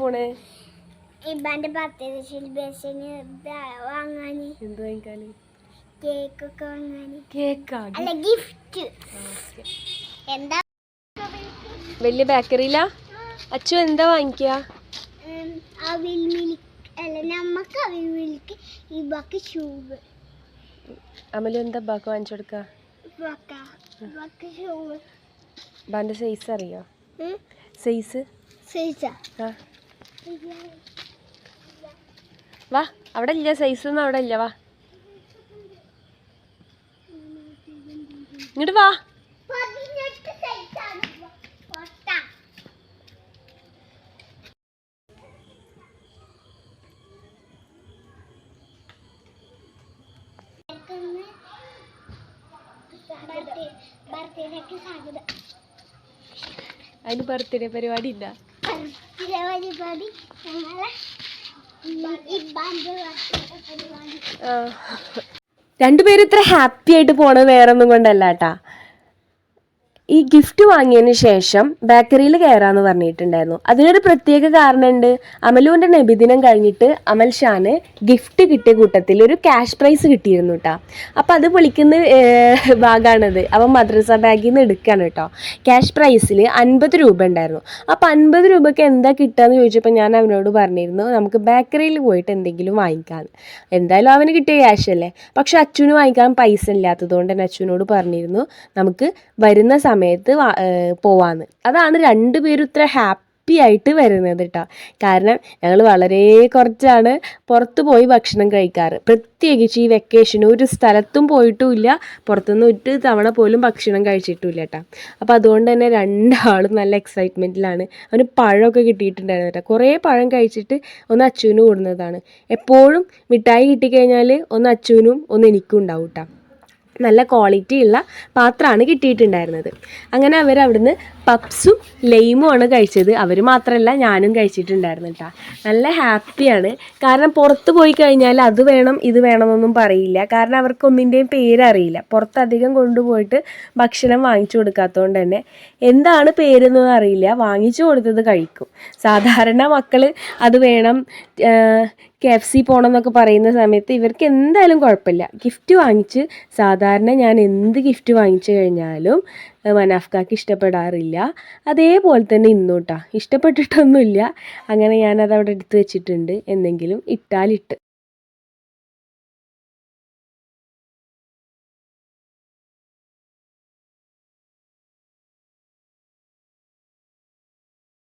പോണേ? ഇബാന്റെ ബർത്ത്ഡേ സെലിബ്രേഷന് വാങ്ങാന്. എന്ത് വാങ്ങിക്കാന്? കേക്ക് ഒക്കെ വാങ്ങാന്. കേക്കാ അല്ല ഗിഫ്റ്റ് എന്താ? വലിയ ബേക്കറിയിലാ അച്ചു എന്താ വാങ്ങിക്കുക അവിൽ മിൽക്ക് അല്ല നമുക്ക് അവിൽ മിൽക്ക് ഇബക്ക് ഷൂവ് അമലു എന്താ ബാക്ക് വാങ്ങിച്ചു കൊടുക്കുക ഷൂവ് സൈസ് അറിയോ? സൈസ് വാ അവിടെ ഇല്ല സൈസ് ഒന്നും അവിടെ ഇല്ല വാ. ഇങ്ങോട്ട് വാ. അതിന് ബർത്ത്ഡേ പരിപാടി ഇല്ല. പരിപാടി രണ്ടുപേരും ഇത്ര ഹാപ്പി ആയിട്ട് പോണത് വേറെ ഒന്നും കൊണ്ടല്ല കേട്ടാ ഈ ഗിഫ്റ്റ് വാങ്ങിയതിന് ശേഷം ബേക്കറിയിൽ കയറാന്ന് പറഞ്ഞിട്ടുണ്ടായിരുന്നു. അതിനൊരു പ്രത്യേക കാരണമുണ്ട്. അമലുവിന്റെ നബിദിനം കഴിഞ്ഞിട്ട് അമൽ ഷാന് ഗിഫ്റ്റ് കിട്ടിയ കൂട്ടത്തിൽ ഒരു ക്യാഷ് പ്രൈസ് കിട്ടിയിരുന്നു കേട്ടോ അപ്പോൾ അത് വിളിക്കുന്ന ഭാഗമാണത് അപ്പം മദ്രസ ബാഗിൽ നിന്ന് എടുക്കുകയാണ് കേട്ടോ ക്യാഷ് പ്രൈസിൽ അൻപത് രൂപ ഉണ്ടായിരുന്നു. അപ്പോൾ അൻപത് രൂപയ്ക്ക് എന്താ കിട്ടുകയെന്ന് ചോദിച്ചപ്പോൾ ഞാൻ അവനോട് പറഞ്ഞിരുന്നു നമുക്ക് ബേക്കറിയിൽ പോയിട്ട് എന്തെങ്കിലും വാങ്ങിക്കാം. എന്തായാലും അവന് കിട്ടിയ ക്യാഷ് അല്ലേ? പക്ഷെ അച്ഛന് വാങ്ങിക്കാൻ പൈസ ഇല്ലാത്തതുകൊണ്ട് തന്നെ അച്ഛനോട് പറഞ്ഞിരുന്നു നമുക്ക് വരുന്ന സമയത്ത് പോവാന്ന്. അതാണ് രണ്ടുപേരും ഇത്ര ഹാപ്പി ആയിട്ട് വരുന്നത് കേട്ടോ കാരണം ഞങ്ങൾ വളരെ കുറച്ചാണ് പുറത്ത് പോയി ഭക്ഷണം കഴിക്കാറ്. പ്രത്യേകിച്ച് ഈ വെക്കേഷന് ഒരു സ്ഥലത്തും പോയിട്ടുമില്ല. പുറത്തുനിന്ന് ഒരു തവണ പോലും ഭക്ഷണം കഴിച്ചിട്ടുമില്ല കേട്ടോ അപ്പോൾ അതുകൊണ്ട് തന്നെ രണ്ടാളും നല്ല എക്സൈറ്റ്മെന്റിലാണ് അവന് പഴമൊക്കെ കിട്ടിയിട്ടുണ്ടായിരുന്നു കേട്ടോ കുറേ പഴം കഴിച്ചിട്ട് ഒന്ന് അച്ചുവിന് കൂടുന്നതാണ്. എപ്പോഴും മിഠായി കിട്ടിക്കഴിഞ്ഞാൽ ഒന്ന് അച്ചുവിനും ഒന്ന് എനിക്കും ഉണ്ടാവും കേട്ടോ നല്ല ക്വാളിറ്റിയുള്ള പാത്രമാണ് കിട്ടിയിട്ടുണ്ടായിരുന്നത്. അങ്ങനെ അവർ അവിടുന്ന് പപ്സും ആണ് കഴിച്ചത്. അവർ മാത്രമല്ല ഞാനും കഴിച്ചിട്ടുണ്ടായിരുന്നു കേട്ടോ നല്ല ഹാപ്പിയാണ് കാരണം പുറത്ത് പോയി കഴിഞ്ഞാൽ അത് വേണം ഇത് വേണമെന്നൊന്നും പറയില്ല. കാരണം അവർക്ക് ഒന്നിന്റെയും പേരറിയില്ല പുറത്തധികം കൊണ്ടുപോയിട്ട് ഭക്ഷണം വാങ്ങിച്ചു കൊടുക്കാത്തതുകൊണ്ട് തന്നെ എന്താണ് പേരെന്ന് അറിയില്ല. വാങ്ങിച്ചു കൊടുത്തത് കഴിക്കും. സാധാരണ മക്കൾ അത് വേണം കെ എഫ് സി പോകണമെന്നൊക്കെ പറയുന്ന സമയത്ത് ഇവർക്ക് എന്തായാലും കുഴപ്പമില്ല. ഗിഫ്റ്റ് വാങ്ങിച്ച് സാധാരണ ഞാൻ എന്ത് ഗിഫ്റ്റ് വാങ്ങിച്ചു കഴിഞ്ഞാലും മനാഫ്കാക്ക് ഇഷ്ടപ്പെടാറില്ല. അതേപോലെ തന്നെ ഇന്നോട്ടാ. ഇഷ്ടപ്പെട്ടിട്ടൊന്നുമില്ല. അങ്ങനെ ഞാനത് അവിടെ എടുത്ത് വെച്ചിട്ടുണ്ട്. എന്തെങ്കിലും ഇട്ടാലിട്ട്.